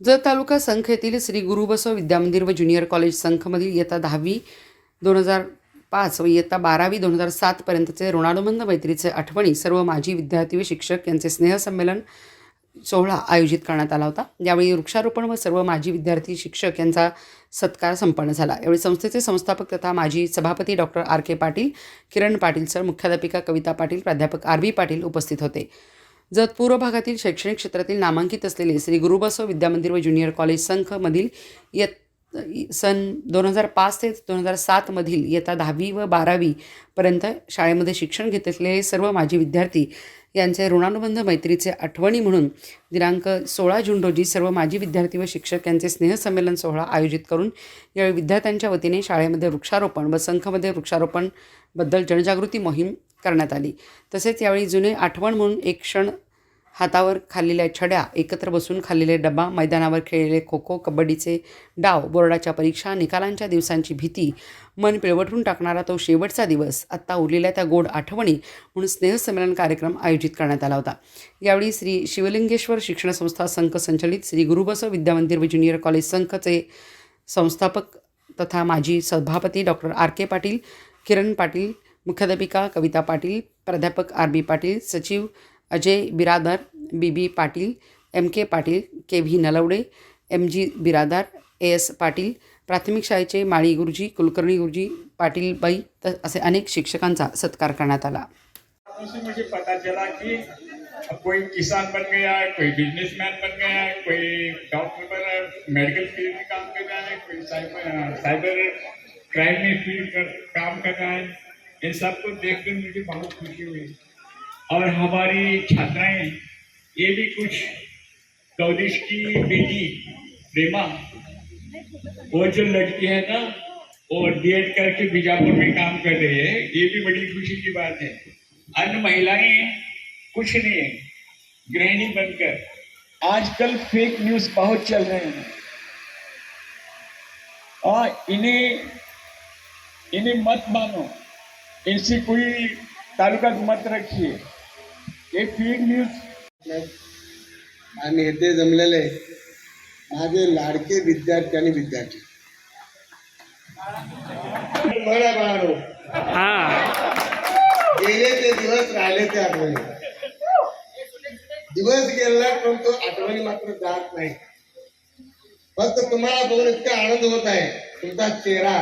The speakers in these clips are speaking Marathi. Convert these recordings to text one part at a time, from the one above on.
जत तालुका संख येथील श्री गुरुबसव विद्यामंदिर व ज्युनियर कॉलेज संखमधील इयत्ता दहावी दोन हजार पाच व इयत्ता बारावी दोन हजार सातपर्यंतचे ऋणानुबंध मैत्रीचे आठवणी सर्व माजी विद्यार्थी व शिक्षक यांचे स्नेहसंमेलन सोहळा आयोजित करण्यात आला होता. यावेळी वृक्षारोपण व सर्व माजी विद्यार्थी शिक्षक यांचा सत्कार संपन्न झाला. यावेळी संस्थेचे संस्थापक तथा माजी सभापती doctor R. K. Patil Kiran Patil sir मुख्याध्यापिका कविता पाटील प्राध्यापक आर. बी पाटील उपस्थित होते. जत पूर्व भागातील शैक्षणिक क्षेत्रातील नामांकित असलेले श्री गुरुबसव विद्यामंदिर व ज्युनियर कॉलेज संघमधील इयत सन दोन हजार पाच ते दोन हजार सातमधील इयत्ता दहावी व बारावीपर्यंत शाळेमध्ये शिक्षण घेत असलेले सर्व माजी विद्यार्थी यांचे ऋणानुबंध मैत्रीचे आठवणी म्हणून दिनांक सोळा जून रोजी सर्व माजी विद्यार्थी व शिक्षक यांचे स्नेहसंमेलन सोहळा आयोजित करून यावेळी विद्यार्थ्यांच्या वतीने शाळेमध्ये वृक्षारोपण व संघमध्ये वृक्षारोपणबद्दल जनजागृती मोहीम करण्यात आली. तसेच यावेळी जुने आठवण म्हणून एक क्षण हातावर खाल्लेल्या छड्या एकत्र बसून खाल्लेले डबा मैदानावर खेळलेले खो खो कबड्डीचे डाव बोर्डाच्या परीक्षा निकालांच्या दिवसांची भीती मन पिळवटून टाकणारा तो शेवटचा दिवस आत्ता उरलेल्या त्या गोड आठवणी म्हणून स्नेहसंमेलन कार्यक्रम आयोजित करण्यात आला होता. यावेळी श्री शिवलिंगेश्वर शिक्षण संस्था संघ संचलित श्री गुरुबसव विद्यामंदिर व ज्युनियर कॉलेज संघचे संस्थापक तथा माजी सभापती doctor R K Patil Kiran Patil मुख्याध्यापिका कविता पाटील प्राध्यापक आर बी पाटील सचिव Ajay Biradar B B Patil M K Patil K V Nalawade M G Biradar A S Patil प्राथमिक शाळेचे माळी गुरुजी कुलकर्णी गुरुजी पाटीलबाई तर असे अनेक शिक्षकांचा सत्कार करण्यात आला. मुझे म्हणजे पता चला कि कोई किसान बन गया है कोई बिजनेसमैन बन गया है कोई डॉक्टर बन मेडिकल फील्ड में काम कर रहा है कोई साइबर साइबर क्राइम में फील्ड कर, काम कर रहा है। इन सबको देखकर मुझे बहुत खुशी हुई। और हमारी छात्राएँ, ये भी कुछ कौदिश की बेटी, प्रेमा, वो जो लड़की है ना, वो डीएड करके बीजापुर में काम कर रही है, ये भी बड़ी खुशी की बात है। अन्य महिलाएँ कुछ नहीं है, गृहिणी बनकर। आजकल फेक न्यूज़ बहुत चल रहे हैं। और इन्हें इन्हें मत मानो। इनसे कोई ताल्लुकात मत रखिए ये फेक न्यूज आणि इथे जमलेले माझे लाडके विद्यार्थी आणि विद्यार्थी. गेले ते दिवस राहिले ते आठवणी. दिवस गेला पण तो आठवणी मात्र जात नाही. फक्त तुम्हाला बघून इतका आनंद होत आहे. तुमचा चेहरा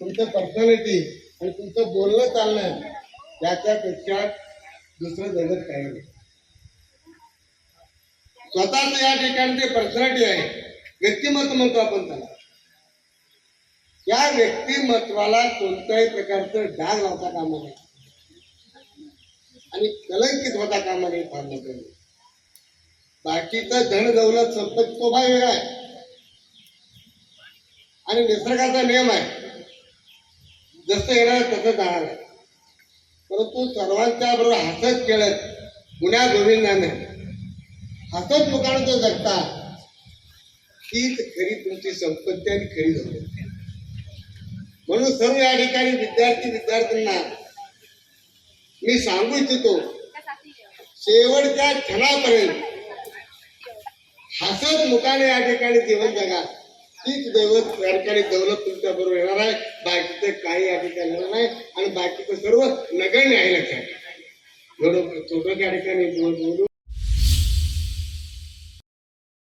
तुमचं पर्सनॅलिटी आणि तुमचं बोलणं चालणं त्याच्यापेक्षा दुसरं जगत काही नाही. स्वतःच या ठिकाणी जे पर्सनॅलिटी आहे. व्यक्तिमत्व म्हणतो आपण त्याला. या व्यक्तिमत्वाला कोणत्याही प्रकारचं डाग लावता कामा नये. आणि कलंकित होता कामा नये फार महत्वाचं. बाकीचं धन दौलत संपत्ती तो भाग वेगळा आहे. आणि निसर्गाचा नियम आहे. जसं येणार तसं जाणार आहे. परंतु सर्वांच्या बरोबर हसत खेळत पुण्या गोविंदाने हसत मुखानं जगता हीच खरी तुमची संपत्ती आणि खरी दौलत म्हणून सर्व या ठिकाणी विद्यार्थी विद्यार्थ्यांना मी सांगू इच्छितो शेवटच्या क्षणापर्यंत हसत मुखाने या ठिकाणी जीवन जगा. तीच दैवत या ठिकाणी दौलत तुमच्या बरोबर येणार आहे. बाकीचं काही या ठिकाणी येणार नाही. आणि बाकीचं सर्व नगण्य आहे लक्षात. एवढं छोटं त्या ठिकाणी बोलू.